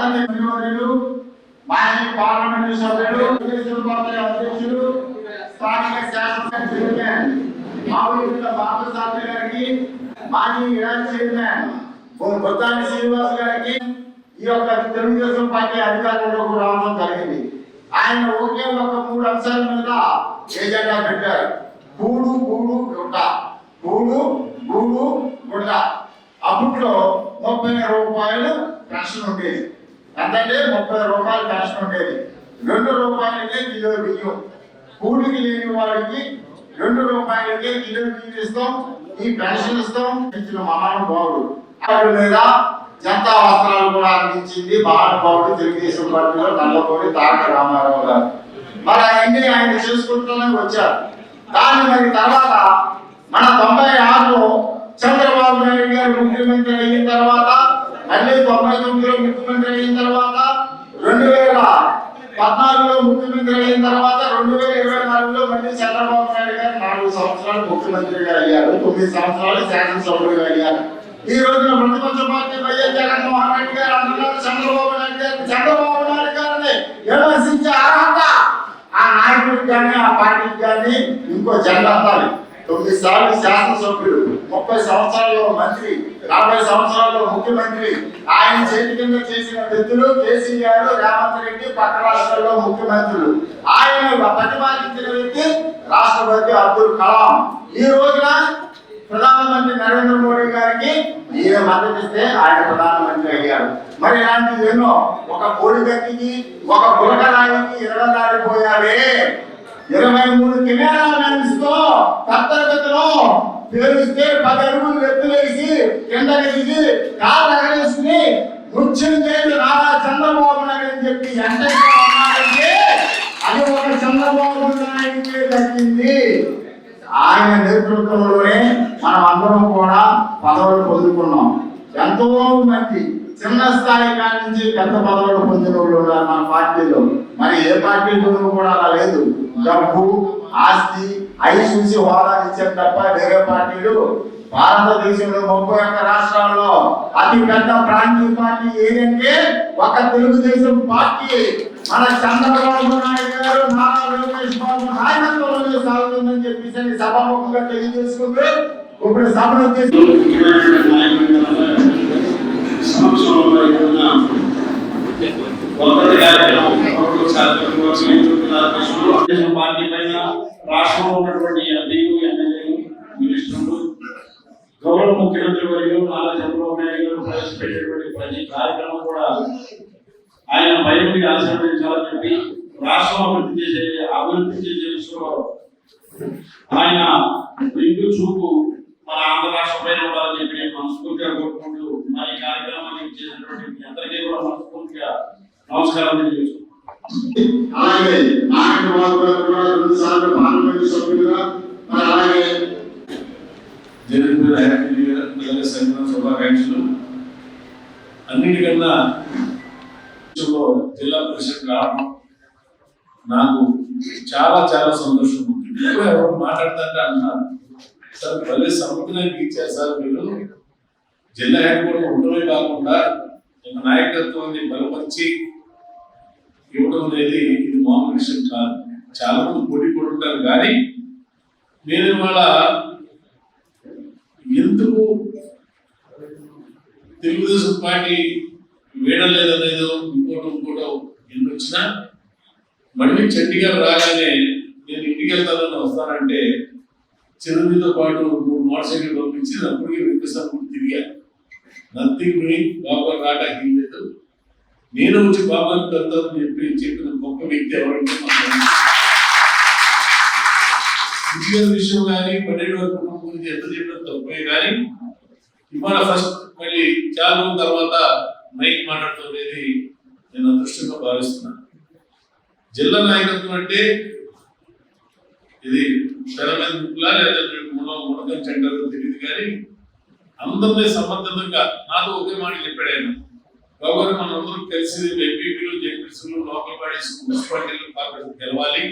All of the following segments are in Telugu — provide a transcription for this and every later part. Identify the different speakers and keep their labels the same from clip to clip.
Speaker 1: వర్ధంతి మంత్రివర్యులు మాజీ పార్లమెంటు సభ్యులు తెలుగుదేశం పార్టీ అధ్యక్షులు స్థానిక శాసనసభ చైర్మన్ మామూలు బాబు సాహెబ్ గారికి మాజీ ఇరాన్ చైర్మన్ బొత్తాని శ్రీనివాస్ గారికి ఈ యొక్క తెలుగుదేశం పార్టీ అధికారంలోకి రావడం జరిగింది. ఆయన ఒకే ఒక మూడు అంశాల మీద ఏజెండా పెట్టారు. కూడు గూడు గుడ్డ కూడు గూడు గుడ్డ అప్పట్లో ముప్పై రూపాయలు పెన్షన్ ఉండేది. ఎంతంటే ముప్పై రూపాయలు పెన్షన్ ఉండేది. రెండు రూపాయలకే కిలో బియ్యం. కూలికి లేని వాడికి రెండు రూపాయలకే కిలో బియ్యం ఇస్తాం ఈ పెన్షన్ ఇస్తాం ఇచ్చిన మహానుభావుడు అక్కడ మీద జనతా వస్త్రాలు కూడా అందించింది మహానుభావుడు తెలుగుదేశం పార్టీలో నల్లపూడి తారక రామారావు గారు. మరి అవన్నీ ఆయన చేసుకుంటూనే వచ్చారు. కానీ మరి తర్వాత మన తొంభై ఆరులో చంద్రబాబు నాయుడు గారు ముఖ్యమంత్రి అయిన తర్వాత అన్ని తొంభై తొమ్మిదిలో ముఖ్యమంత్రి అయిన తర్వాత రెండు వేల పద్నాలుగులో ముఖ్యమంత్రి అయిన తర్వాత రెండు వేల ఇరవై నాలుగులో మళ్ళీ చంద్రబాబు నాయుడు గారు నాలుగు సంవత్సరాలు ముఖ్యమంత్రిగా అయ్యారు తొమ్మిది సంవత్సరాలు శాసనసభ్యులుగా అయ్యారు. ఈ రోజున ప్రతిపక్ష పార్టీ వైఎస్ జగన్మోహన్ రెడ్డి గారు అంటున్నారు చంద్రబాబు నాయుడు గారు చంద్రబాబు నాయుడు గారిని విమర్శించే అర్హత ఆ నాయకుడికి కానీ ఆ పార్టీకి కానీ ఇంకో జెండా తొమ్మిది సార్లు శాసనసభ్యుడు ముప్పై సంవత్సరాల్లో మంత్రి నలభై సంవత్సరాల్లో ముఖ్యమంత్రి ఆయన చేతి కింద చేసిన వ్యక్తులు కేసీఆర్ రేవంత్ రెడ్డి పక్క రాష్ట్రాల్లో ముఖ్యమంత్రులు. ఆయన ప్రతిపాదించిన వ్యక్తి రాష్ట్రపతి అబ్దుల్ కలాం. ఈ రోజున ప్రధానమంత్రి నరేంద్ర మోడీ గారికి ఈయన మద్దతు ఇస్తే ఆయన ప్రధానమంత్రి అయ్యారు. మరి ఇలాంటివి ఎన్నో ఒక కోడి గట్టికి ఒక గులకరాయికి ఇరవై దాడిపోయారే ఇరవై మూడు కెమెరా మ్యాన్స్తో పేరుస్తే పది అడుగులు ఎత్తులేసి కింద దిగి కారు ఎగరేసుకుని నృత్యం చేయండి నారా చంద్రబాబు నాయుడు అని చెప్పి ఎంత ఉన్నారంటే అది ఒక చంద్రబాబు నాయుడికే దక్కింది ఆయన నేతృత్వంలోనే మనం అందరం కూడా పదవులు పొందుకున్నాం. ఎంతో మంది చిన్న స్థాయి కాడి నుంచి పెద్ద పదవులు పొందిన వాళ్ళు మన పార్టీలో. మరి ఏ పార్టీలో కూడా అలా లేదు. డబ్బు ఆస్తి అవి చూసి హోదా ఇచ్చారు తప్ప వేరే పార్టీలు భారతదేశంలో ముప్పై ఒక్క రాష్ట్రాల్లో అతి పెద్ద ప్రాంతీయ పార్టీ ఏదంటే ఒక తెలుగుదేశం పార్టీ. మన చంద్రబాబు నాయుడు గారు నారా లోకేష్ బాబు నాయకత్వంలో సాగుతుందని చెప్పేసి సభాముఖంగా తెలియజేసుకుంటూ ఇప్పుడు సభను వచ్చేసి
Speaker 2: సంవత్సరంలో ఏదైనా కార్యక్రమం పార్టీ పైన రాష్ట్రంలో ఉన్నటువంటి ఎంపీలు ఎమ్మెల్యేలు మినిస్టర్లు గౌరవ ముఖ్యమంత్రి వర్యులు నారా చంద్రబాబు నాయుడు గారు ప్రవేశపెట్టినటువంటి ప్రతి కార్యక్రమం కూడా ఆయన భయపడి ఆశీర్వదించాలని చెప్పి రాష్ట్రం అభివృద్ధి చేసే అభివృద్ధి చేసే విషయంలో ఆయన ఇందు చూపు మన ఆంధ్ర రాష్ట్రం ఉండాలని చెప్పి నేను మనస్ఫూర్తిగా కోరుకుంటూ మన కార్యక్రమాన్ని చేసినటువంటి అందరికీ కూడా మనస్ఫూర్తిగా నమస్కారం తెలియజేస్తున్నాను
Speaker 1: అలాగే నారాయణ బాబు గారు కూడా రెండు సార్లు పార్లమెంట్ సభ్యులుగా. మరి అలాగే
Speaker 3: జనరల్ హ్యాపీ న్యూ ఇయర్ పిల్లల సంక్రాంతి శుభాకాంక్షలు. అన్నిటికన్నా విషయంలో జిల్లా పరిషత్ రావడం నాకు చాలా చాలా సంతోషం ఉంది ఎవరు మాట్లాడుతుంటే అన్నారు. సార్ పల్లె సముద్రానికి ఇచ్చారు సార్ మీరు. జిల్లా హెడ్ క్వార్టర్ ఉండడమే కాకుండా ఒక నాయకత్వాన్ని బలపరిచి ఇవ్వడం అనేది ఇది మామూలు విషయం కాదు. చాలా మంది పోటీ పడుంటారు ఉంటారు కానీ నేను ఇవాళ ఎందుకు తెలుగుదేశం పార్టీ వీడలేదనేదో ఇంకోటి ఇంకోటో ఎన్ని వచ్చినా మళ్ళీ చండీగఢ్ రాగానే నేను ఇంటికి వెళ్తానని వస్తానంటే చిరంజీవితో పాటు మూడు మోటార్ సైకిల్ పంపించి అప్పటికే వెంకటేశ్వర తిరిగా. నథింగ్ డూయింగ్ బాబా రావడానికి లేదు. నేను వచ్చి బాబాను కలుతానని చెప్పి చెప్పిన గొప్ప వ్యక్తి ఎవరంటే విషయం కానీ పన్నెండు వరకు కుటుంబం గురించి ఎంత చెప్పిన తప్పే కానీ ఇవాళ ఫస్ట్ మళ్ళీ చాలా రోజుల తర్వాత మైక్ మాట్లాడటం అనేది నేను అదృష్టంగా భావిస్తున్నాను. జిల్లా నాయకత్వం అంటే ఇది తెర మీద ముక్కులా లేదా మున మునకం తెలియదు కానీ అందరినీ సమర్థంగా నాతో ఒకే మాట చెప్పాడు ఆయన. కాబట్టి గారు మనందరం కలిసి ఎంపీపీలు జెడ్పీసీలు లోకల్ బాడీస్ మున్సిపాలిటీలు కార్పొరేషన్ గెలవాలి.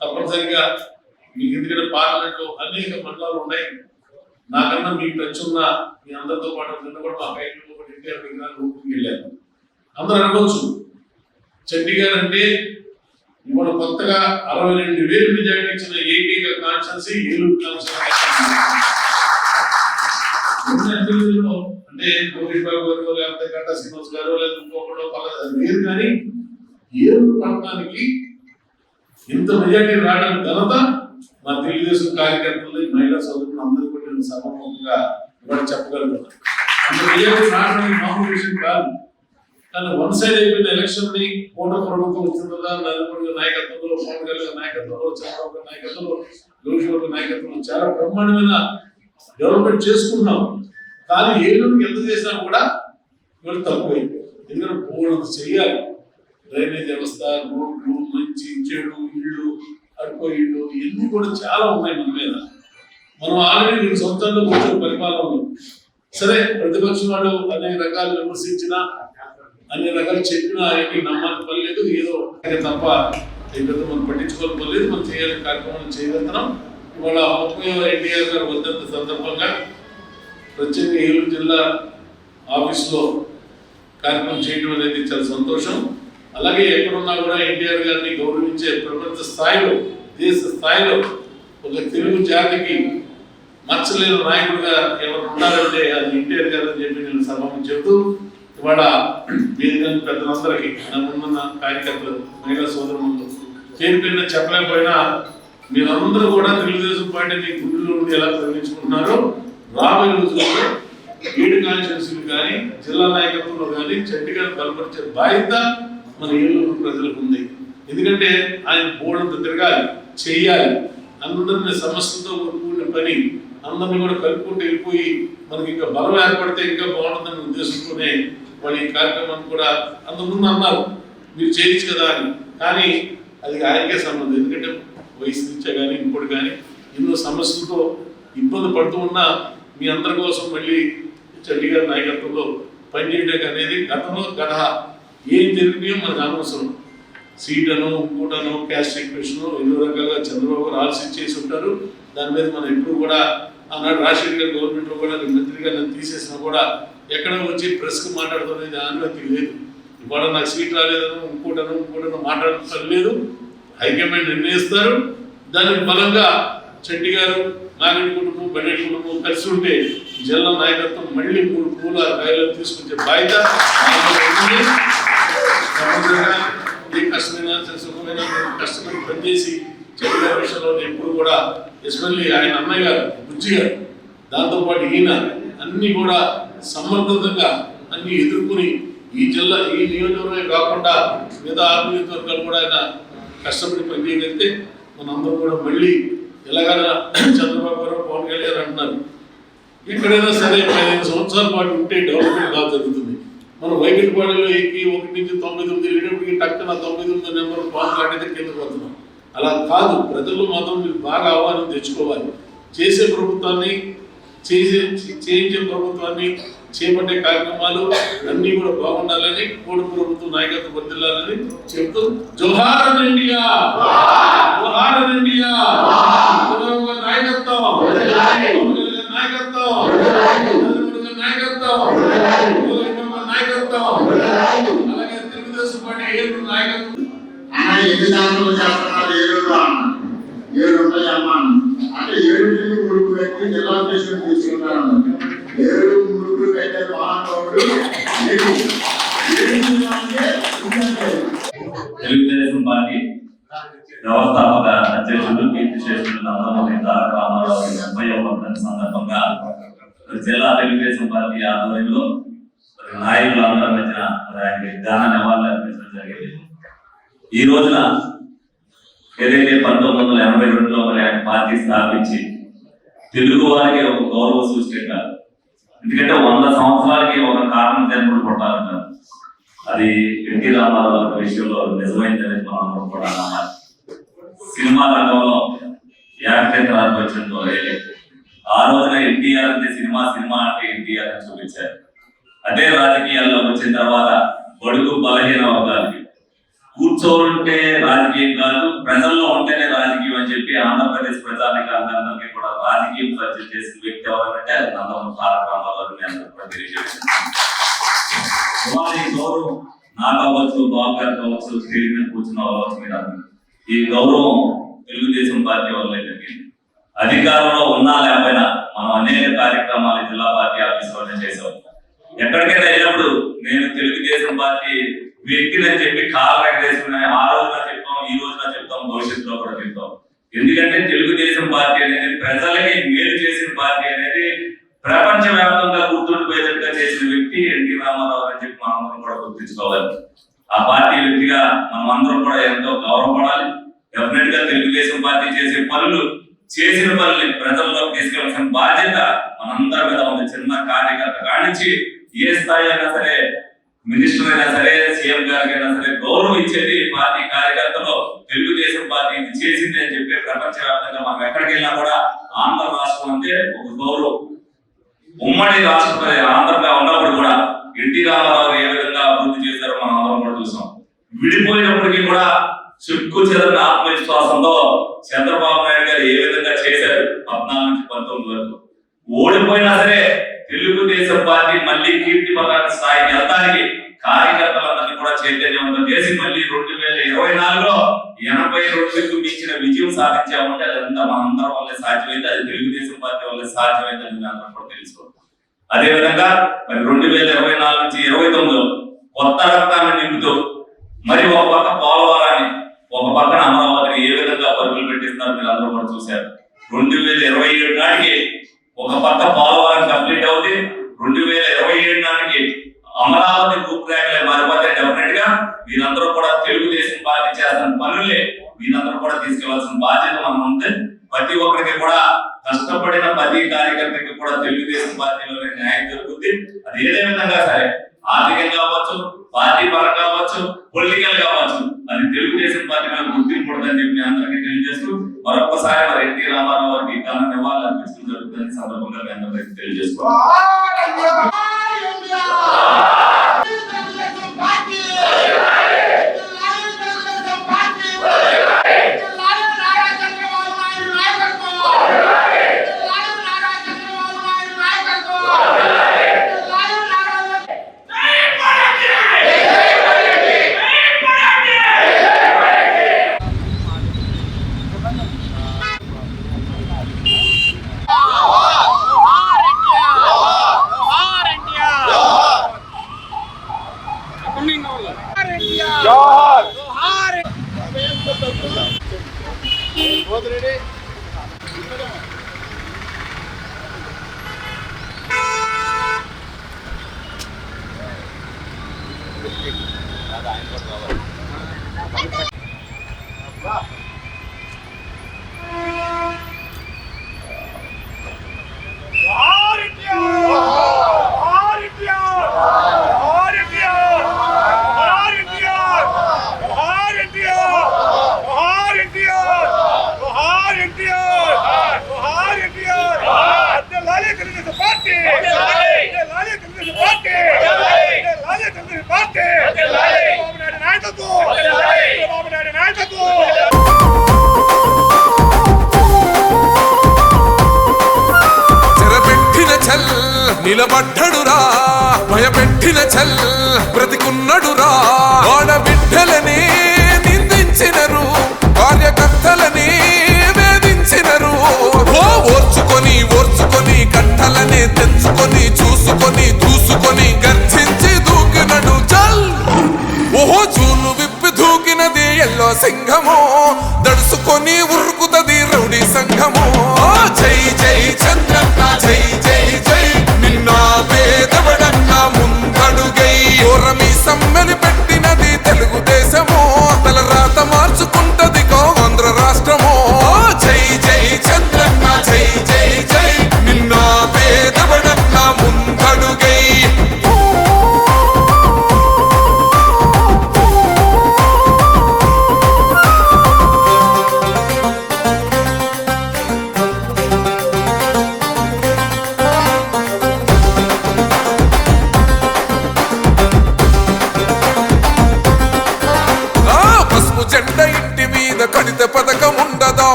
Speaker 3: తప్పనిసరిగా మీకు ఎందుకంటే పార్లమెంట్లో అనేక మండలాలు ఉన్నాయి. నాకన్నా మీకు టచ్ ఉన్న మీ అందరితో పాటు నిన్న కూడా మా బయటలో కూడా ఎన్టీఆర్ విగ్రహాలు ఊరికి వెళ్ళాను అందరూ అనుకోవచ్చు చండీగఢ్ అంటే ఇవాళ కొత్తగా అరవై రెండు వేలు మెజార్టీ ఇచ్చిన ఏకైక కాన్స్టెన్సీ ఏలూరు కాన్స్టెన్సీ అంటే లోకేష్ బాబు గారు లేకపోతే గంటా శ్రీనివాస్ గారు లేదా. ఇంకొకరు పలానా కానీ ఏలూరు పట్టణానికి ఇంత మెజార్టీ రావడం ఘనత మా తెలుగుదేశం కార్యకర్తలు మహిళా సోదరులు అందరూ కూడా నేను ఇవాళ చెప్పగలుగుతాను అంత మెజార్టీ రావడానికి మామూలు విషయం కాదు. కానీ వన్ సైడ్ అయిపోయిన ఎలక్షన్ని కూట ప్రభుత్వం వచ్చిందా? నలుగురు నాయకత్వంలో పవన్ కళ్యాణ్ నాయకత్వంలో చంద్రబాబు నాయకత్వంలో లోకేష్ నాయకత్వంలో చాలా బ్రహ్మాండమైన డెవలప్మెంట్ చేసుకుంటున్నాం. కానీ ఏలూరుకి ఎంత చేసినా కూడా ఇవాళ తక్కువైంది ఎందుకంటే పోవడం చేయాలి డ్రైనేజ్ వ్యవస్థ రోడ్లు మంచి చెడు ఇళ్ళు అడుకో ఇళ్ళు ఇవన్నీ కూడా చాలా ఉన్నాయి మన మీద. మనం ఆల్రెడీ రెండు సంవత్సరాల్లో కూర్చొని పరిపాలన సరే ప్రతిపక్షం వాడు అనేక రకాలు విమర్శించినా అన్ని రకాలు చెప్పినా ఏమీ నమ్మాలని పని లేదు ఏదో అయితే తప్ప ఈ మనం పట్టించుకోవాలి పని లేదు మనం చేయాలి కార్యక్రమాలు చేయగలుగుతున్నాం. ఇవాళ ఎన్టీఆర్ గారు వద్దంత సందర్భంగా ప్రత్యేక ఏలూరు జిల్లా ఆఫీస్లో కార్యక్రమం చేయడం అనేది చాలా సంతోషం. అలాగే ఎక్కడున్నా కూడా ఎన్టీఆర్ గారిని గౌరవించే ప్రపంచ స్థాయిలో దేశ స్థాయిలో ఒక తెలుగు జాతికి మచ్చలేని నాయకుడుగా ఎవరు ఉన్నారంటే అది ఎన్టీఆర్ గారు అని చెప్పి నేను సభకు చెబుతూ ఇవాళ వేదిక పెద్దలందరికీ నన్నున్న కార్యకర్తలు మహిళా సోదరులు పేరు చెప్పలేకపోయినా మీరందరూ కూడా తెలుగుదేశం పార్టీని గుండెలో ఉండి ఎలా ప్రకటించుకుంటున్నారో రాబోయే రోజుల్లో ఏడు కాన్స్టిట్యూన్సీలు కానీ జిల్లా నాయకత్వంలో కానీ చండీగఢ్ బలపరిచే బాధ్యత మన ఏలూరు ప్రజలకు ఉంది. ఎందుకంటే ఆయన బోర్డు తిరగాలి చేయాలి అందరిని సమస్యలతో కూడిన పని అందరిని కూడా కలుపుకుంటూ వెళ్ళిపోయి మనకి ఇంకా బలం ఏర్పడితే ఇంకా బాగుంటుందని ఉద్దేశంతోనే వాళ్ళు ఈ కార్యక్రమాన్ని కూడా అంతకుముందు అన్నారు. మీరు చేయొచ్చు కదా అని. కానీ అది ఆయనకే సంబంధం. ఎందుకంటే వయసు నుంచే కానీ ఇంకోటి కానీ ఎన్నో సమస్యలతో ఇబ్బంది పడుతూ ఉన్నా మీ అందరి కోసం మళ్ళీ చండీగఢ్ నాయకత్వంలో పనిచేయడం అనేది గతంలో గత ఏం జరిగినాయో మనకు అనవసరం. సీట్ కూటను ఇంకోటను క్యాస్ట్ ఈక్వేషన్ ఎన్నో రకాలుగా చంద్రబాబు ఆలస్యం చేసి ఉంటారు. దాని మీద మనం ఎప్పుడు కూడా ఆనాడు రాజశేఖర్ గారు గవర్నమెంట్లో కూడా నేను మంత్రిగా నన్ను తీసేసినా కూడా ఎక్కడ వచ్చి ప్రెస్కి మాట్లాడుతున్నది అనుమతి లేదు ఇవాళ నాకు సీట్ రాలేదను ఇంకోటను ఇంకోటను మాట్లాడటం లేదు హైకమాండ్ నిర్ణయిస్తారు. దానికి బలంగా చెట్టి గారు నాగడి కుటుంబం బడేటి కుటుంబం కలిసి ఉంటే జిల్లా నాయకత్వం మళ్ళీ మూడు పూల కాయలు తీసుకొచ్చే బాధ్యత కష్టమైన ఏ కష్టమైనా సుఖమైన కష్టపడి పనిచేసి చెప్పిన విషయంలో ఎప్పుడు కూడా ఎస్పెషల్లీ ఆయన అన్నయ్య గారు బుజ్జి గారు దాంతోపాటు ఈయన అన్ని కూడా సమర్థతంగా అన్ని ఎదుర్కొని ఈ జిల్లా ఈ నియోజకవర్గమే కాకుండా మిగతా ఆరు నియోజకవర్గాలు కూడా ఆయన కష్టపడి పనిచేయగలిగితే మనందరం కూడా మళ్ళీ ఎలాగైనా చంద్రబాబు గారు పవన్ కళ్యాణ్ గారు అంటున్నారు. ఎక్కడైనా సరే పదిహేను సంవత్సరాల పాటు ఉంటే డెవలప్మెంట్ బాగా జరుగుతుంది. మనం వైకుంఠపాడిలో ఎక్కి ఒకటి నుంచి తొంభై తొమ్మిది వెళ్ళేటప్పటికి టక్కున తొంభై తొమ్మిది నెంబర్ పాన్ లాంటిది కింద పోతున్నాం అలా కాదు ప్రజలు మాత్రం మీరు బాగా ఆహ్వానం తెచ్చుకోవాలి. చేసే ప్రభుత్వాన్ని చేసే చేయించే ప్రభుత్వాన్ని చేపట్టే కార్యక్రమాలు అన్ని కూడా బాగుండాలని కోడి ప్రభుత్వం నాయకత్వం వర్దిల్లాలని చెప్తూ జోహార్ ఇండియా! జోహార్ ఇండియా! నాయకత్వం! నాయకత్వం! నాయకత్వం! నాయకత్వం! అలాగే తెలుగుదేశం పార్టీ నాయకత్వం!
Speaker 1: ఎన్ని చేస్తున్నారు? ఏడు ఏడు ఉంటాయి అంటే ఏడు ముడుపు పెట్టి జిల్లా అధ్యక్షుడు తీసుకున్నాను ఏడు ముడుపు మహానుభావుడు
Speaker 4: తెలుగుదేశం పార్టీ వ్యవస్థాపక అధ్యక్షుడు కీర్తి శేషుడు నందమూరి తారక రామారావు డెబ్బై వర్ధన సందర్భంగా జిల్లా తెలుగుదేశం పార్టీ ఆధ్వర్యంలో మరి నాయకులందరి మధ్యన ఆయనకి ఘన నివాళులు అర్పించడం జరిగింది. ఈ రోజున ఏదైతే పంతొమ్మిది వందల ఎనభై రెండులో మరి ఆయన పార్టీ స్థాపించి తెలుగు వారికి ఒక గౌరవ సూచిక ఎందుకంటే వంద సంవత్సరాలకి ఒక కారణం జన్మలు కొట్టాలంటారు అది ఎన్టీ రామారావు గారి విషయంలో నిజమైందని మనం అనుకుంటున్నాం కూడా సినిమా రంగంలో ఏకచక్రాలకు వచ్చినతో ఆ రోజున ఎన్టీఆర్ అంటే సినిమా సినిమా అంటే ఎన్టీఆర్ అని చూపించారు. అదే రాజకీయాల్లో వచ్చిన తర్వాత బడుగు బలహీన వర్గాలకి కూర్చోవాలంటే రాజకీయం కాదు ప్రజల్లో ఉంటేనే రాజకీయం అని చెప్పి ఆంధ్రప్రదేశ్ ప్రజానికి అందరికీ కూడా రాజకీయం పరిచయం చేసిన వ్యక్తి ఎవరంటే అది నందమూరి తారక రామారావు అని వారి గౌరవం నాకు అవ్వచ్చు బాబు గారు కావచ్చు స్టేజ్ మీద కూర్చున్న వాళ్ళు అవ్వచ్చు మీరు ఈ గౌరవం తెలుగుదేశం పార్టీ వల్ల జరిగింది. అధికారంలో ఉన్నా లేకపోయినా మనం అనేక కార్యక్రమాలు జిల్లా పార్టీ ఆఫీస్ ఆఫీసులోనే చేసాం ఎక్కడికైనా వెళ్ళినప్పుడు నేను తెలుగుదేశం పార్టీ వ్యక్తిని అని చెప్పి కాలు వెంకటేశ్వర ఆ రోజున చెప్తాం ఈ రోజున చెప్తాం భవిష్యత్తులో కూడా చెప్తాం. ఎందుకంటే తెలుగుదేశం పార్టీ అనేది ప్రజలకి మేలు చేసిన పార్టీ అనేది ప్రపంచ వ్యాప్తంగా గుర్తుండిపోయేటట్టుగా చేసిన వ్యక్తి ఎన్టీ రామారావు అని చెప్పి మనందరం కూడా గుర్తించుకోవాలి. ఆ పార్టీ వ్యక్తిగా మనం అందరం కూడా ఎంతో గౌరవపడాలి. డెఫినెట్గా తెలుగుదేశం పార్టీ చేసే పనులు చేసిన పనుల్ని ప్రజల్లోకి తీసుకెళ్ళాల్సిన బాధ్యత మనందరి మీద ఉంది. చిన్న కార్యకర్త కానించి ఏ స్థాయి అయినా సరే మినిస్టర్ అయినా సరే సీఎం గారికైనా సరే గౌరవం ఇచ్చేది పార్టీ కార్యకర్తలు. తెలుగుదేశం పార్టీ ఇది చేసింది అని చెప్పి ప్రపంచవ్యాప్తంగా మనం ఎక్కడికి వెళ్ళినా కూడా ఆంధ్ర రాష్ట్రం అంటే ఒక గౌరవం. ఉమ్మడి రాష్ట్ర ఆంధ్రగా ఉన్నప్పుడు కూడా ఎన్టీ రామారావు ఏ విధంగా అభివృద్ధి చేశారో మనం అందరం కూడా చూసాం. విడిపోయినప్పటికీ కూడా చుక్కు చెదరిన ఆత్మవిశ్వాసంతో చంద్రబాబు నాయుడు గారు ఏ విధంగా చేశారు? పద్నాలుగు నుంచి పంతొమ్మిది వరకు. ఓడిపోయినా సరే తెలుగుదేశం పార్టీ మళ్ళీ కీర్తి పతాక స్థాయికి వెళ్తానికి కార్యకర్తలందరినీ కూడా చైతన్యవంతం చేసి మళ్ళీ రెండు వేల ఇరవై నాలుగులో ఎనభై రెండుకు మించిన విజయం సాధించామంటే అదంతా మనందరం వల్లే సాధ్యమైంది అది తెలుగుదేశం పార్టీ వల్లే సాధ్యమైంది అని అందరం కూడా తెలుసుకోవాలి. మరి రెండు వేల ఇరవై నాలుగు నుంచి ఇరవై తొమ్మిదిలో కొత్త రక్తాన్ని నింపుతూ మరి ఒక పక్క పోలవరాన్ని ఒక పక్కన అమరావతిని ఏ విధంగా పరుగులు పెట్టిస్తున్నారు మీరు అందరూ కూడా చూశారు. రెండు వేల ఇరవై ఏడు నాటికి ఒక పక్క పోలవరం కంప్లీట్ అవుతుంది రెండు వేల ఇరవై ఏడు నాటికి అమరావతి రూపురేఖలే మారిపోతే డెఫినెట్గా మీరందరూ కూడా తెలుగుదేశం పార్టీ చేస్తున్న పనులే మీరందరూ కూడా తీసుకెళ్ళాల్సిన బాధ్యత మనం ఉంది ప్రతి ఒక్కరికి కూడా కష్టపడిన ప్రతి కార్యకర్తకి కూడా తెలుగుదేశం పార్టీలోనే న్యాయం జరుగుతుంది అది ఏదే విధంగా సరే ఆర్థికంగా కావచ్చు పార్టీ పరంగా కావచ్చు పొలిటికల్ కావచ్చు అది తెలుగుదేశం పార్టీలో గుర్తింపు ఉంటుందని చెప్పి మీ అందరికీ తెలియజేస్తూ మరొకసారి మరి ఎన్టీ రామారావు గారికి ఘన నివాళులు అర్పించడం జరుగుతుంది ఈ సందర్భంగా మీ అందరికీ తెలియజేసుకోవాలి
Speaker 5: చెరపెట్టిన భయపెట్టిన